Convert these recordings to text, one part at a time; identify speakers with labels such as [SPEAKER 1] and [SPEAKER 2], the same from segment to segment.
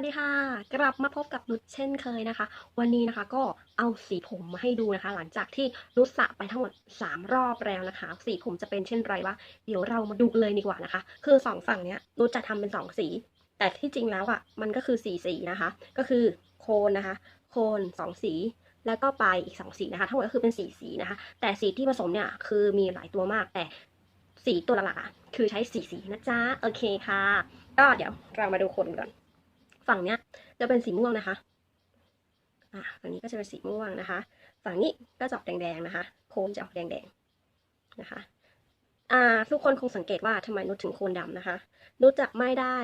[SPEAKER 1] วัสดีค่ะ กลับมาพบกับนุชเช่นเคยนะคะ วันนี้นะคะก็เอาสีผมมาให้ดูนะคะ หลังจากที่นุชสระไปทั้งหมด 3 รอบแล้วนะคะ สีผมจะเป็นเช่นไรวะเดี๋ยวเรามาดูกันเลยดีกว่านะคะ คือสองฝั่งเนี้ยนุชจะทำเป็นสองสี แต่ที่จริงแล้วอะมันก็คือสีสีนะคะ ก็คือโคนนะคะ โคนสองสี แล้วก็ปลายอีกสองสีนะคะ ทั้งหมดก็คือเป็นสีสีนะคะ แต่สีที่ผสมเนี่ยคือมีหลายตัวมากแต่สีตัวหลักๆอะคือใช้สีสีนะจ๊ะโอเคค่ะ ก็เดี๋ยวเรามาดูโคนก่อน ฝั่งเนี้ยจะเป็นสีม่วงนะคะอ่าฝั่งนี้ก็จะเป็นสีม่วงนะคะ ฝั่งนี้ก็จะออกแดงๆนะคะ โคนจะออกแดงๆนะคะอ่าทุกคนคงสังเกตว่าทำไมนุชถึงโคนดำนะคะ นุชจะไม่ได้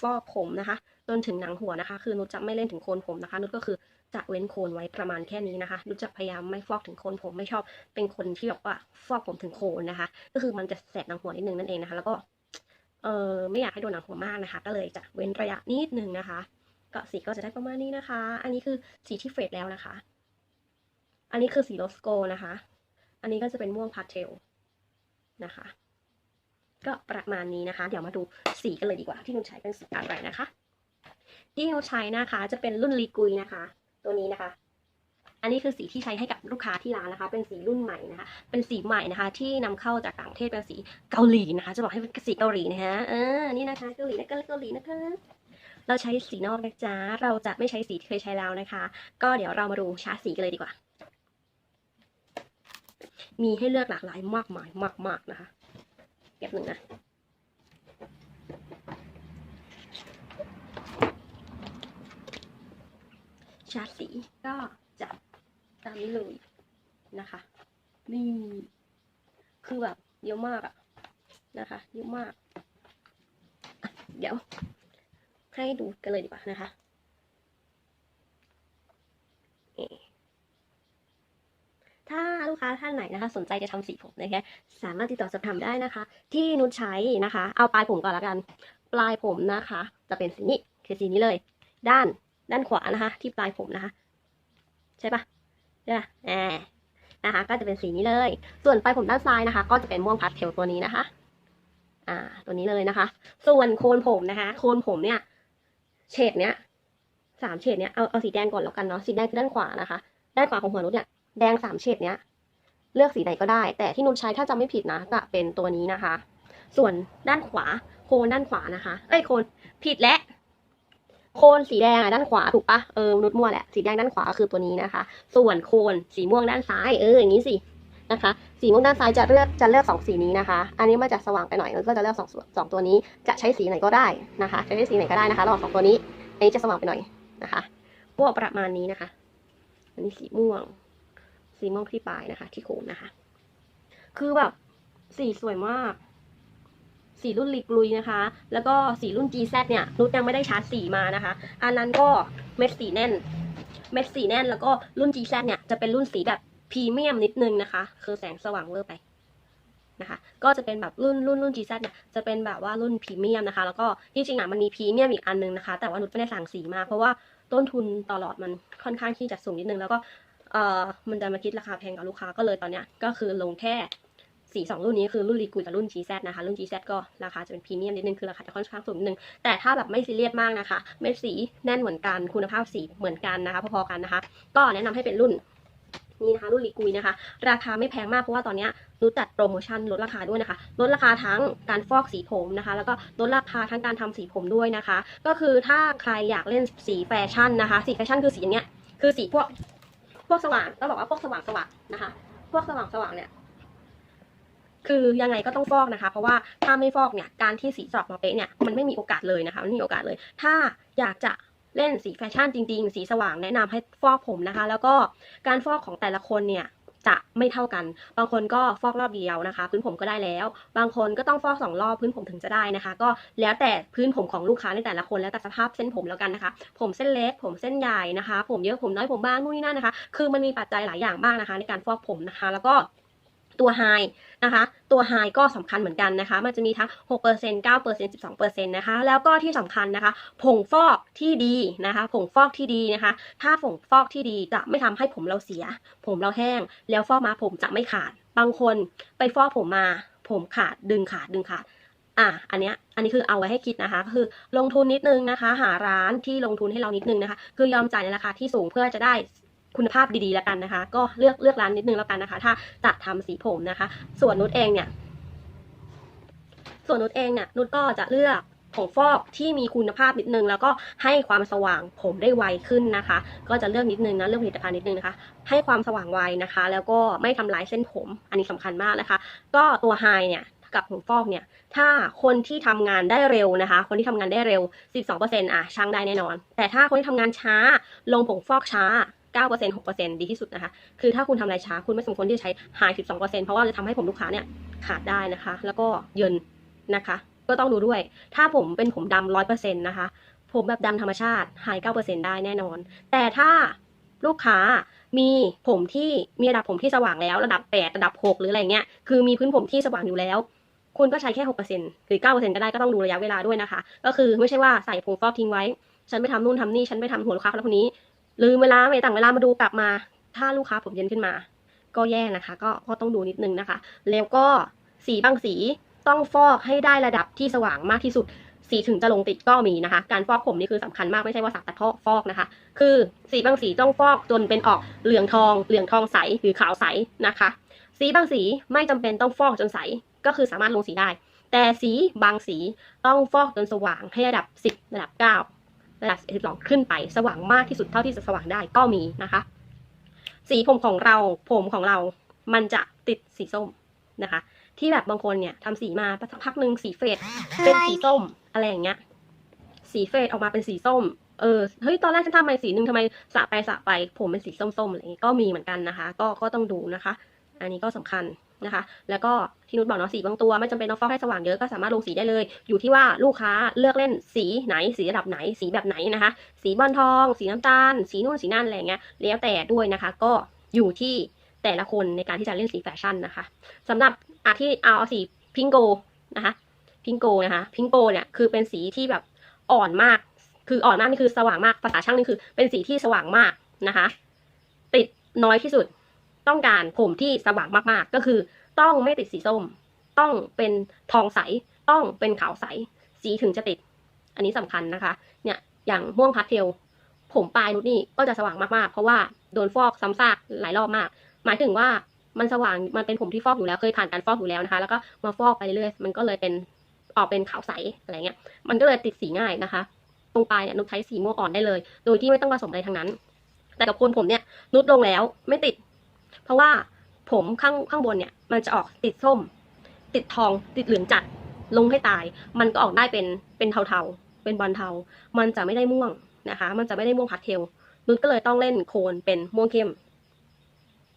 [SPEAKER 1] ฟอกผมนะคะ จนถึงหนังหัวนะคะ คือนุชจะไม่เล่นถึงโคนผมนะคะ นุชก็คือจะเว้นโคนไว้ประมาณแค่นี้นะคะ นุชจะพยายามไม่ฟอกถึงโคนผมไม่ชอบ เป็นคนที่แบบว่าฟอกผมถึงโคนนะคะ ก็คือมันจะแสบหนังหัวนิดนึงนั่นเองนะคะ แล้วก็ เออไม่อยากให้โดนหนังหัวมากนะคะ ก็เลยจะเว้นระยะนิดนึงนะคะ ก็สีก็จะได้ประมาณนี้นะคะ อันนี้คือสีที่เฟดแล้วนะคะ อันนี้คือสีโรสโกนะคะ อันนี้ก็จะเป็นม่วงพาสเทลนะคะ ก็ประมาณนี้นะคะ เดี๋ยวมาดูสีกันเลยดีกว่า ที่นุชใช้เป็นสีอะไรนะคะ ที่นุชใช้นะคะ จะเป็นรุ่นลีกุยนะคะ ตัวนี้นะคะ อันนี้คือสีที่ใช้ให้กับลูกค้าที่ร้านนะคะ เป็นสีรุ่นใหม่นะคะ เป็นสีใหม่นะคะ ที่นำเข้าจากต่างประเทศเป็นสีเกาหลีนะคะ จะบอกให้เป็นสีเกาหลีนะคะเออนี่นะคะเกาหลีนะเกาหลีนะคะ เราใช้สีนอกนะจ๊ะเราจะไม่ใช้สีที่เคยใช้แล้วนะคะ ก็เดี๋ยวเรามาดูชาร์จสีกันเลยดีกว่า มีให้เลือกหลากหลายมากมายมากๆนะคะเก็บหนึ่งนะชาร์จสีก็จะ ตามนี้เลยนะคะ นี่ คือแบบเยอะมากอะนะคะเยอะมาก เดี๋ยว ให้ดูกันเลยดีกว่านะคะถ้าลูกค้าท่านไหนนะคะ สนใจจะทำสีผมนะคะสามารถติดต่อสอบถามได้นะคะ ที่นุชใช้นะคะ เอาปลายผมก่อนละกัน ปลายผมนะคะ จะเป็นสีนี้คือสีนี้เลย ด้านด้านขวานะคะ ที่ปลายผมนะคะ ใช่ปะ ใช่ปะอ่านะคะ ก็จะเป็นสีนี้เลย ส่วนปลายผมด้านซ้ายนะคะ ก็จะเป็นม่วงพาสเทลตัวนี้นะคะ อ่า ตัวนี้เลยนะคะ ส่วนโคนผมนะคะ โคนผมเนี่ย เฉดเนี้ยสามเฉดเนี้ยเอาเอาสีแดงก่อนแล้วกันเนาะ สีแดงคือด้านขวานะคะ ด้านขวาของหัวนุชเนี่ย แดงสามเฉดเนี้ย เลือกสีไหนก็ได้ แต่ที่นุชใช้ถ้าจำไม่ผิดนะ จะเป็นตัวนี้นะคะ ส่วนด้านขวา โคนด้านขวานะคะ เอ้ย โคนผิดและ โคนสีแดงอะด้านขวาถูกปะเออนุชมั่วแหละสีแดงด้านขวาก็คือตัวนี้นะคะ ส่วนโคนสีม่วงด้านซ้ายเอออย่างนี้สินะคะสีม่วงด้านซ้ายจะเลือกจะเลือกสองสีนี้นะคะ อันนี้มันจะสว่างไปหน่อยก็จะเลือกสองสองตัวนี้จะใช้สีไหนก็ได้นะคะ จะใช้สีไหนก็ได้นะคะระหว่างสองตัวนี้ อันนี้จะสว่างไปหน่อยนะคะพวกประมาณนี้นะคะ อันนี้สีม่วง สีม่วงที่ปลายนะคะ ที่โคนนะคะ คือแบบสีสวยมาก สีรุ่นลิกลุยนะคะ แล้วก็สีรุ่น GZ เนี่ยนุชยังไม่ได้ชาร์จสีมานะคะ อันนั้นก็เม็ดสีแน่น เม็ดสีแน่นแล้วก็รุ่น GZ เนี่ยจะเป็นรุ่นสีแบบพรีเมียมนิดนึงนะคะ คือแสงสว่างเวอร์ไปนะคะ ก็จะเป็นแบบรุ่นรุ่นรุ่น GZ เนี่ยจะเป็นแบบว่ารุ่นพรีเมียมนะคะ แล้วก็ที่จริงอะมันมีพรีเมียมอีกอันนึงนะคะ แต่ว่านุชไม่ได้สั่งสีมาเพราะว่าต้นทุนตลอดมันค่อนข้างที่จะสูงนิดนึงแล้วก็เอ่อมันจะมาคิดราคาแพงกับลูกค้าก็เลยตอนเนี้ยก็คือลงแค่ สีสองรุ่นนี้คือรุ่นรีกุยกับรุ่น GZ นะคะ รุ่น GZ ก็ราคาจะเป็นพรีเมียมนิดนึง คือราคาจะค่อนข้างสูงนิดนึง แต่ถ้าแบบไม่ซีเรียสมากนะคะ เม็ดสีแน่นเหมือนกันคุณภาพสีเหมือนกันนะคะ พอๆกันนะคะ ก็แนะนำให้เป็นรุ่นนี้นะคะรุ่นรีกุยนะคะ ราคาไม่แพงมากเพราะว่าตอนนี้รู้จัดโปรโมชั่นลดราคาด้วยนะคะ ลดราคาทั้งการฟอกสีผมนะคะ แล้วก็ลดราคาทั้งการทำสีผมด้วยนะคะ ก็คือถ้าใครอยากเล่นสีแฟชั่นนะคะ สีแฟชั่นคือสีอย่างเนี้ยคือสีพวกพวกสว่างต้องบอกว่าพวกสว่างสว่างนะคะ พวกสว่างสว่างเนี่ย คือยังไงก็ต้องฟอกนะคะ เพราะว่าถ้าไม่ฟอกเนี่ยการที่สีสออกมาเป๊ะเนี่ยมันไม่มีโอกาสเลยนะคะไม่มีโอกาสเลย ถ้าอยากจะเล่นสีแฟชั่นจริง ๆ สีสว่างแนะนำให้ฟอกผมนะคะ แล้วก็การฟอกของแต่ละคนเนี่ยจะไม่เท่ากัน บางคนก็ฟอกรอบเดียวนะคะ พื้นผมก็ได้แล้ว บางคนก็ต้องฟอกสองรอบพื้นผมถึงจะได้นะคะ ก็แล้วแต่พื้นผมของลูกค้าในแต่ละคนแล้วแต่สภาพเส้นผมแล้วกันนะคะ ผมเส้นเล็ก ผมเส้นใหญ่นะคะ ผมเยอะผมน้อยผมบางนู่นนี่นั่นนะคะ คือมันมีปัจจัยหลายอย่างมากนะคะ ในการฟอกผมนะคะ แล้วก็ ตัวไฮนะคะตัวไฮก็สำคัญเหมือนกันนะคะ มันจะมีทั้ง 6% 9% 12%นะคะ แล้วก็ที่สำคัญนะคะ ผงฟอกที่ดีนะคะ ผงฟอกที่ดีนะคะ ถ้าผงฟอกที่ดีจะไม่ทำให้ผมเราเสีย ผมเราแห้ง แล้วฟอกมาผมจะไม่ขาด บางคนไปฟอกผมมา ผมขาดดึงขาดดึงขาดอะ อันเนี้ย อันนี้คือเอาไว้ให้คิดนะคะ ก็คือลงทุนนิดนึงนะคะ หาร้านที่ลงทุนให้เรานิดนึงนะคะ คือยอมจ่ายในราคาที่สูงเพื่อจะได้ คุณภาพดีๆแล้วกันนะคะ ก็เลือกเลือกร้านนิดนึงแล้วกันนะคะ ถ้าจะทำสีผมนะคะ ส่วนนุชเองเนี่ย ส่วนนุชเองเนี่ยนุชก็จะเลือกผงฟอกที่มีคุณภาพนิดนึง แล้วก็ให้ความสว่างผมได้ไวขึ้นนะคะ ก็จะเลือกนิดนึงนะเลือกผลิตภัณฑ์นิดนึงนะคะ ให้ความสว่างไวนะคะ แล้วก็ไม่ทำลายเส้นผม อันนี้สำคัญมากนะคะ ก็ตัวไฮเนี่ยกับผงฟอกเนี่ย ถ้าคนที่ทำงานได้เร็วนะคะ คนที่ทำงานได้เร็ว 12%อะช่างได้แน่นอน แต่ถ้าคนที่ทำงานช้า ลงผงฟอกช้า 9% 6%ดีที่สุดนะคะ คือถ้าคุณทำอะไรช้า คุณไม่สมควรที่จะใช้ high 12%เพราะว่าจะทำให้ผมลูกค้าเนี่ยขาดได้นะคะ แล้วก็เยินนะคะ ก็ต้องดูด้วย ถ้าผมเป็นผมดำ100%นะคะ ผมแบบดำธรรมชาติ high 9%ได้แน่นอน แต่ถ้าลูกค้ามีผมที่มีระดับผมที่สว่างแล้ว ระดับ 8 ระดับ 6 หรืออะไรเงี้ย คือมีพื้นผมที่สว่างอยู่แล้ว คุณก็ใช้แค่ 6%หรือ 9%ก็ได้ก็ต้องดูระยะเวลาด้วยนะคะ ก็คือไม่ใช่ว่าใส่ผงฟอกทิ้งไว้ ฉันไปทำนู่นทำนี่ ฉันไปทำหัวลูกค้าคนนี้ ลืมเวลาไม่ต่างเวลามาดูกลับมา ถ้าลูกค้าผมเย็นขึ้นมา ก็แย่นะคะ ก็ก็ต้องดูนิดนึงนะคะ แล้วก็สีบางสีต้องฟอกให้ได้ระดับที่สว่างมากที่สุด สีถึงจะลงติดก็มีนะคะ การฟอกผมนี่คือสำคัญมากไม่ใช่ว่าสักแต่พอฟอกนะคะ คือสีบางสีต้องฟอกจนเป็นออกเหลืองทอง เหลืองทองใสหรือขาวใสนะคะ สีบางสีไม่จำเป็นต้องฟอกจนใสก็คือสามารถลงสีได้ แต่สีบางสีต้องฟอกจนสว่างให้ระดับ 10 ระดับ 9 ระดับ12 ขึ้นไป สว่างมากที่สุดเท่าที่จะสว่างได้ก็มีนะคะ สีผมของเราผมของเรา มันจะติดสีส้มนะคะ ที่แบบบางคนเนี่ยทำสีมาสักพักหนึ่งสีเฟดเป็นสีส้มอะไรอย่างเงี้ย สีเฟดออกมาเป็นสีส้มเออเฮ้ยตอนแรกฉันทำไปสีหนึ่งทำไมสระไปสระไป ผมเป็นสีส้มๆอะไรอย่างงี้ก็มีเหมือนกันนะคะ ก็ก็ต้องดูนะคะ อันนี้ก็สำคัญ นะคะ แล้วก็ที่นุชบอกเนาะสีบางตัวไม่จำเป็นต้องฟอกให้สว่างเยอะก็สามารถลงสีได้เลย อยู่ที่ว่าลูกค้าเลือกเล่นสีไหนสีระดับไหนสีแบบไหนนะคะ สีบอลทอง สีน้ำตาล สีนู่นสีนั่นอะไรเงี้ยแล้วแต่ด้วยนะคะ ก็อยู่ที่แต่ละคนในการที่จะเล่นสีแฟชั่นนะคะสำหรับอาที่เอาสีพิงโกนะคะพิงโกนะคะพิงโกเนี่ยคือเป็นสีที่แบบอ่อนมาก คืออ่อนมากนี่คือสว่างมากภาษาช่างนี่คือ เป็นสีที่สว่างมากนะคะ ติดน้อยที่สุด ต้องการผมที่สว่างมากๆ ก็คือต้องไม่ติดสีส้ม ต้องเป็นทองใส ต้องเป็นขาวใส สีถึงจะติด อันนี้สำคัญนะคะ เนี่ยอย่างม่วงพาสเทล ผมปลายนุดนี่ก็จะสว่างมากๆ เพราะว่าโดนฟอกซ้ำซากหลายรอบมาก หมายถึงว่ามันสว่างมันเป็นผมที่ฟอกอยู่แล้วเคยผ่านการฟอกอยู่แล้วนะคะ แล้วก็มาฟอกไปเรื่อยๆมันก็เลยเป็นออกเป็นขาวใสอะไรเงี้ย มันก็เลยติดสีง่ายนะคะ ตรงปลายเนี่ยนุชใช้สีม่วงอ่อนได้เลย โดยที่ไม่ต้องผสมอะไรทั้งนั้น แต่กับคนผมเนี่ยนุชลงแล้วไม่ติด เพราะว่าผมข้างข้างบนเนี่ย มันจะออกติดส้ม ติดทองติดเหลืองจัดลงให้ตาย มันก็ออกได้เป็นเป็นเทาๆ เป็นบอลเทา มันจะไม่ได้ม่วงนะคะ มันจะไม่ได้ม่วงพัดเทลนุชก็เลยต้องเล่นโคนเป็นม่วงเข้ม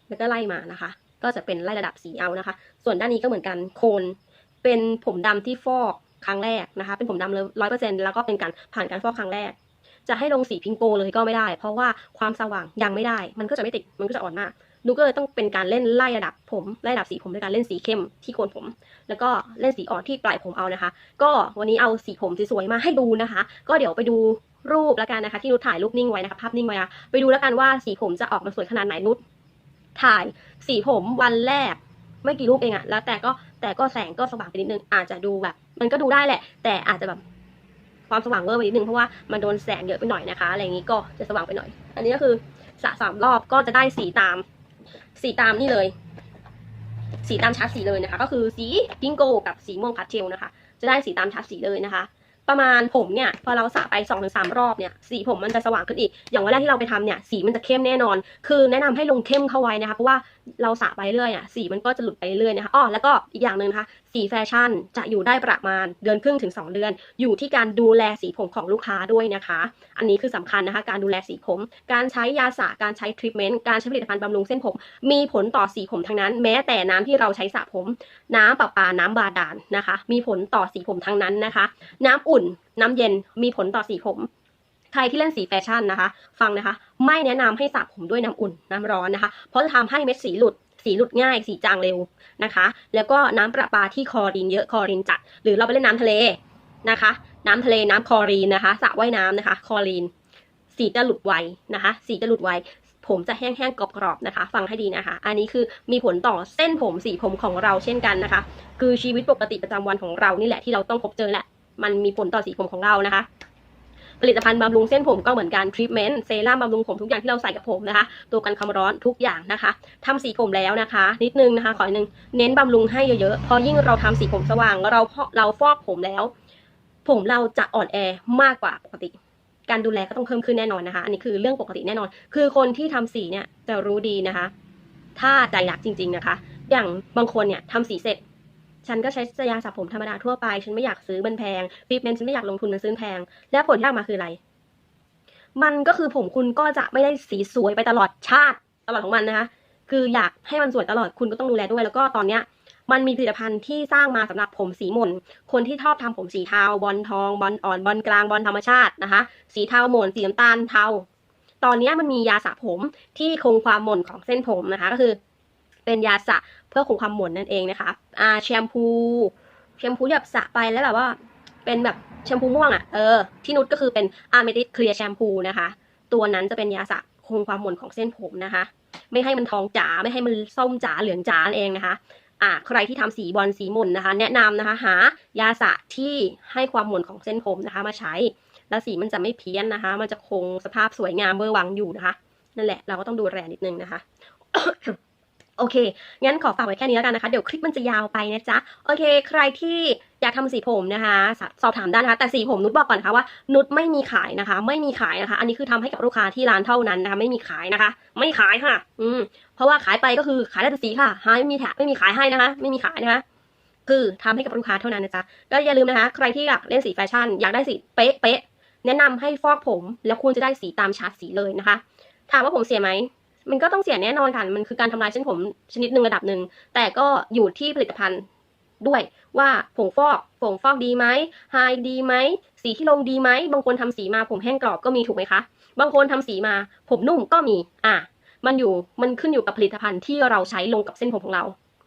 [SPEAKER 1] แล้วก็ไล่มานะคะ ก็จะเป็นไล่ระดับสีเอานะคะ ส่วนด้านนี้ก็เหมือนกันโคนเป็นผมดำที่ฟอกครั้งแรกนะคะ เป็นผมดำเลยร้อยเปอร์เซ็นแล้วก็เป็นการผ่านการฟอกครั้งแรก จะให้ลงสีพิงโกเลยก็ไม่ได้ เพราะว่าความสว่างยังไม่ได้ มันก็จะไม่ติด มันก็จะอ่อนมาก นุก็เลยต้องเป็นการเล่นไล่ระดับผมไล่ระดับสีผมด้วยการเล่นสีเข้มที่โคนผม แล้วก็เล่นสีอ่อนที่ปลายผมเอานะคะ ก็วันนี้เอาสีผมสวยๆมาให้ดูนะคะ ก็เดี๋ยวไปดูรูปแล้วกันนะคะ ที่นุชถ่ายรูปนิ่งไว้นะคะภาพนิ่งไว้นะไปดูแล้วกันว่าสีผมจะออกมาสวยขนาดไหนนุชถ่ายสีผมวันแรกไม่กี่รูปเองอะแล้วแต่ก็แต่ก็แสงก็สว่างไปนิดนึงอาจจะดูแบบ มันก็ดูได้แหละ แต่อาจจะแบบความสว่างเวอร์ไปนิดนึงเพราะว่ามันโดนแสงเยอะไปหน่อยนะคะอะไรอย่างนี้ก็จะสว่างไปหน่อย อันนี้ก็คือสระสามรอบก็จะได้สีตาม สีตามนี่เลย สีตามชัดสีเลยนะคะ ก็คือสีพิงโกกับสีม่วงพาสเทลนะคะ จะได้สีตามชัดสีเลยนะคะ ประมาณผมเนี่ย พอเราสระไป2อถึงสรอบเนี่ยสีผมมันจะสว่างขึ้นอีก อย่างวันแรกที่เราไปทำเนี่ยสีมันจะเข้มแน่นอน คือแนะนำให้ลงเข้มเข้าไว้นะคะเพราะว่าเราสระไปเรื่อยอะสีมันก็จะหลุดไปเรื่อยนะคะอ้อแล้วก็อีกอย่างหนึ่งนะคะ สีแฟชั่นจะอยู่ได้ประมาณเดือนครึ่งถึง 2 เดือน อยู่ที่การดูแลสีผมของลูกค้าด้วยนะคะ อันนี้คือสำคัญนะคะ การดูแลสีผม การใช้ยาสระการใช้ทรีทเมนต์การใช้ผลิตภัณฑ์บำรุงเส้นผม มีผลต่อสีผมทั้งนั้น แม้แต่น้ำที่เราใช้สระผม น้ำประปาน้ำบาดาลนะคะ มีผลต่อสีผมทั้งนั้นนะคะ น้ำอุ่นน้ำเย็นมีผลต่อสีผม ใครที่เล่นสีแฟชั่นนะคะ ฟังนะคะ ไม่แนะนำให้สระผมด้วยน้ำอุ่นน้ำร้อนนะคะ เพราะจะทำให้เม็ดสีหลุดสีหลุดง่าย สีจางเร็วนะคะ แล้วก็น้ำประปาที่คอรีนเยอะคอรีนจัด หรือเราไปเล่นน้ำทะเลนะคะ น้ำทะเลน้ำคอรีนนะคะสระว่ายน้ำนะคะ คอรีน สีจะหลุดไวนะคะ สีจะหลุดไวผมจะแห้งๆกรอบๆนะคะ ฟังให้ดีนะคะ อันนี้คือมีผลต่อเส้นผมสีผมของเราเช่นกันนะคะ คือชีวิตปกติประจำวันของเรานี่แหละที่เราต้องพบเจอแหละ มันมีผลต่อสีผมของเรานะคะ ผลิตภัณฑ์บำรุงเส้นผมก็เหมือนกันทรีทเมนต์เซรั่มบำรุงผมทุกอย่างที่เราใส่กับผมนะคะ ตัวกันความร้อนทุกอย่างนะคะทำสีผมแล้วนะคะ นิดนึงนะคะ ขออีกนึงเน้นบำรุงให้เยอะๆเพราะยิ่งเราทำสีผมสว่างเราเราฟอกผมแล้ว ผมเราจะอ่อนแอมากกว่าปกติ การดูแลก็ต้องเพิ่มขึ้นแน่นอนนะคะ อันนี้คือเรื่องปกติแน่นอน คือคนที่ทำสีเนี่ยจะรู้ดีนะคะ ถ้าใจรักจริง ๆนะคะ อย่างบางคนเนี่ยทำสีเสร็จ ฉันก็ใช้ยาสระผมธรรมดาทั่วไป ฉันไม่อยากซื้อมันแพงทรีเมนฉันไม่อยากลงทุนมันซื้อแพง แล้วผลที่ออกมาคืออะไร มันก็คือผมคุณก็จะไม่ได้สีสวยไปตลอดชาติตลอดของมันนะคะ คืออยากให้มันสวยตลอดคุณก็ต้องดูแลด้วย แล้วก็ตอนเนี้ยมันมีผลิตภัณฑ์ที่สร้างมาสำหรับผมสีหม่น คนที่ชอบทำผมสีเทา บอลทอง บอลอ่อน บอลกลาง บอลธรรมชาตินะคะ สีเทาหม่น สีน้ำตาลเทา ตอนนี้มันมียาสระผมที่คงความหม่นของเส้นผมนะคะ ก็คือ เป็นยาสระเพื่อคงความหม่นนั่นเองนะคะ อ่าแชมพู แชมพูแบบสระไปแล้วแบบว่า เป็นแบบแชมพูม่วงอะ่ะ เออ ที่นุชก็คือเป็นอาร์เมติสเคลียร์แชมพูนะคะ ตัวนั้นจะเป็นยาสระคงความหม่นของเส้นผมนะคะ ไม่ให้มันทองจ๋า ไม่ให้มันส้มจ๋า เหลืองจ๋านเองนะคะ อ่า ใครที่ทำสีบอลสีหม่นนะคะ แนะนำนะคะ หายาสระที่ให้ความหม่นของเส้นผมนะคะ มาใช้ แล้วสีมันจะไม่เพี้ยนนะคะ มันจะคงสภาพสวยงามเบอร์วังอยู่นะคะ นั่นแหละ เราก็ต้องดูแลนิดนึงนะคะ โอเค งั้นขอฝากไว้แค่นี้แล้วกันนะคะ เดี๋ยวคลิปมันจะยาวไปนะจ๊ะ โอเค ใครที่อยากทำสีผมนะคะ สอบถามได้นะคะ แต่สีผมนุชบอกก่อนนะคะว่า นุชไม่มีขายนะคะ ไม่มีขายนะคะ อันนี้คือทำให้กับลูกค้าที่ร้านเท่านั้นนะคะ ไม่มีขายนะคะ ไม่ขายค่ะ อืม เพราะว่าขายไปก็คือขายได้แต่สีค่ะหาไม่มีแถไม่มีขายให้นะคะ ไม่มีขายนะคะ คือทำให้กับลูกค้าเท่านั้นนะจ๊ะ ก็อย่าลืมนะคะ ใครที่อยากเล่นสีแฟชั่น อยากได้สีเป๊ะเป๊ะแนะนำให้ฟอกผม แล้วคุณจะได้สีตามชาร์ตสีเลยนะคะ ถามว่าผมเสียไหม มันก็ต้องเสียแน่นอนค่ะมันคือการทำลายเส้นผมชนิดหนึ่งระดับหนึ่งแต่ก็อยู่ที่ผลิตภัณฑ์ด้วยว่าผงฟอกผงฟอกดีไหมไฮดีไหมสีที่ลงดีไหมบางคนทำสีมาผมแห้งกรอบก็มีถูกไหมคะ บางคนทำสีมาผมนุ่มก็มีอะมันอยู่มันขึ้นอยู่กับผลิตภัณฑ์ที่เราใช้ลงกับเส้นผมของเรา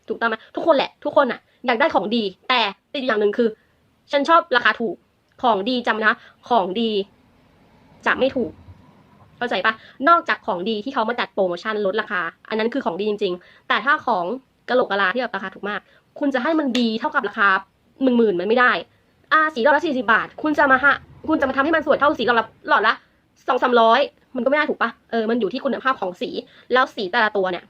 [SPEAKER 1] ถูกต้องไหมทุกคนแหละ ทุกคนอะอยากได้ของดี แต่ติดอยู่อย่างหนึ่งคือ ฉันชอบราคาถูกของดีจำนะ ของดีจะไม่ถูก เข้าใจปะนอกจากของดีที่เขามาจัดโปรโมชั่นลดราคา อันนั้นคือของดีจริง ๆ แต่ถ้าของกระโหลกกะลาที่แบบราคาถูกมาก คุณจะให้มันดีเท่ากับราคาหนึ่งหมื่นมันไม่ได้ อ่าสีหลอดละสี่สิบาท คุณจะมาฮะ คุณจะมาทำให้มันสวยเท่าสีหลอดละหลอดละสองสามร้อยมันก็ไม่ได้ถูกปะเออ มันอยู่ที่คุณภาพของสี แล้วสีแต่ละตัวเนี่ย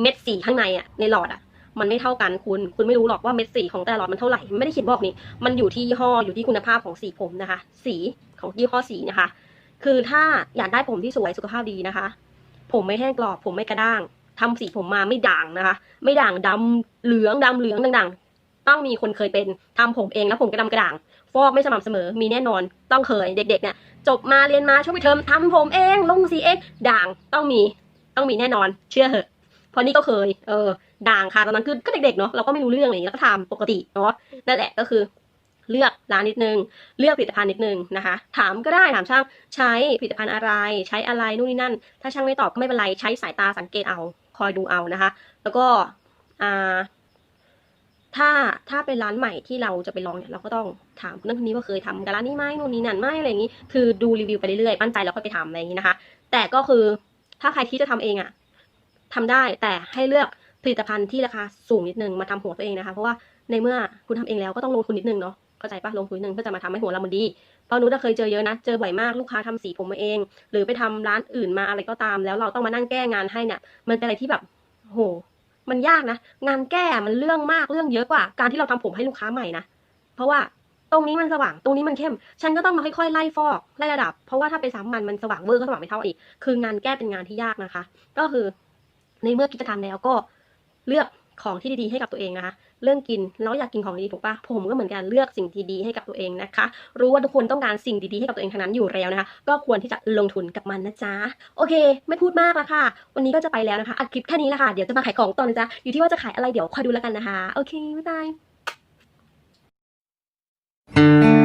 [SPEAKER 1] เม็ดสีข้างในอะในหลอดอะมันไม่เท่ากันคุณ คุณไม่รู้หรอกว่าเม็ดสีของแต่ละหลอดมันเท่าไหร่ ไม่ได้เขียนบอกนี่ มันอยู่ที่ยี่ห้อ อยู่ที่คุณภาพของสีผมนะคะ สีของยี่ห้อสีนะคะ คือถ้าอยากได้ผมที่สวยสุขภาพดีนะคะ ผมไม่แห้งกรอบ ผมไม่กระด้างทำสีผมมาไม่ด่างนะคะ ไม่ด่างดำเหลืองดำเหลืองด่างๆต้องมีคนเคยเป็นทำผมเองแล้วผมกระดำกระด่าง ฟอกไม่สม่ำเสมอ มีแน่นอนต้องเคยเด็กๆเนี่ยจบมาเรียนมาช่วงปิดเทอมทำผมเองลงสีเองด่างต้องมีต้องมีแน่นอน เชื่อเหอะเพราะนี่ก็เคยเออด่างค่ะตอนนั้นคือก็เด็กๆเนาะเราก็ไม่รู้เรื่องอะไรอย่างนี้แล้วก็ทำปกติเนาะนั่นแหละก็คือ เลือกร้านนิดนึง เลือกผลิตภัณฑ์นิดนึงนะคะ ถามก็ได้ถามช่างใช้ผลิตภัณฑ์อะไร ใช้อะไรนู่นนี่นั่น ถ้าช่างไม่ตอบก็ไม่เป็นไรใช้สายตาสังเกตเอาคอยดูเอานะคะ แล้วก็ถ้าถ้าเป็นร้านใหม่ที่เราจะไปลองเนี่ยเราก็ต้องถามคนนั้นคนนี้ว่าเคยทำกับร้านนี้ไหมนู่นนี่นั่นไหมอะไรอย่างนี้ คือดูรีวิวไปเรื่อยๆมั่นใจแล้วค่อยไปทำอะไรอย่างนี้นะคะ แต่ก็คือถ้าใครที่จะทำเองอะทำได้แต่ให้เลือกผลิตภัณฑ์ที่ราคาสูงนิดนึงมาทำหัวตัวเองนะคะ เพราะว่าในเมื่อคุณทำเองแล้วก็ต้องลงทุนนิดนึงเนาะ เข้าใจปะลงทุนนิดนึงเพื่อจะมาทำให้หัวเรามันดีเพราะนุ้เคยเจอเยอะนะ เจอบ่อยมากลูกค้าทำสีผมมาเอง หรือไปทำร้านอื่นมาอะไรก็ตาม แล้วเราต้องมานั่งแก้งานให้เนี่ยมันเป็นอะไรที่แบบโห มันยากนะ งานแก้มันเรื่องมากเรื่องเยอะกว่า การที่เราทำผมให้ลูกค้าใหม่นะเพราะว่าตรงนี้มันสว่างตรงนี้มันเข้ม ฉันก็ต้องมาค่อยๆไล่ฟอกไล่ระดับ เพราะว่าถ้าไปซ้ำมันมันสว่างเวอร์ก็สว่างไม่เท่าอีก คืองานแก้เป็นงานที่ยากนะคะ ก็คือในเมื่อกิจการแล้วก็เลือกของที่ดีๆให้กับตัวเองนะคะ เรื่องกินเราอยากกินของดีถูกปะผมก็เหมือนกันเลือกสิ่งดีๆให้กับตัวเองนะคะ รู้ว่าทุกคนต้องการสิ่งดีๆให้กับตัวเองทั้งนั้นอยู่แล้วนะคะ ก็ควรที่จะลงทุนกับมันนะจ๊ะโอเค ไม่พูดมากละค่ะ วันนี้ก็จะไปแล้วนะคะอัดคลิปแค่นี้ละค่ะเดี๋ยวจะมาขายของต่อนะจ๊ะอยู่ที่ว่าจะขายอะไรเดี๋ยวคอยดูแล้วกันนะคะโอเคบ๊ายบา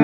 [SPEAKER 1] ย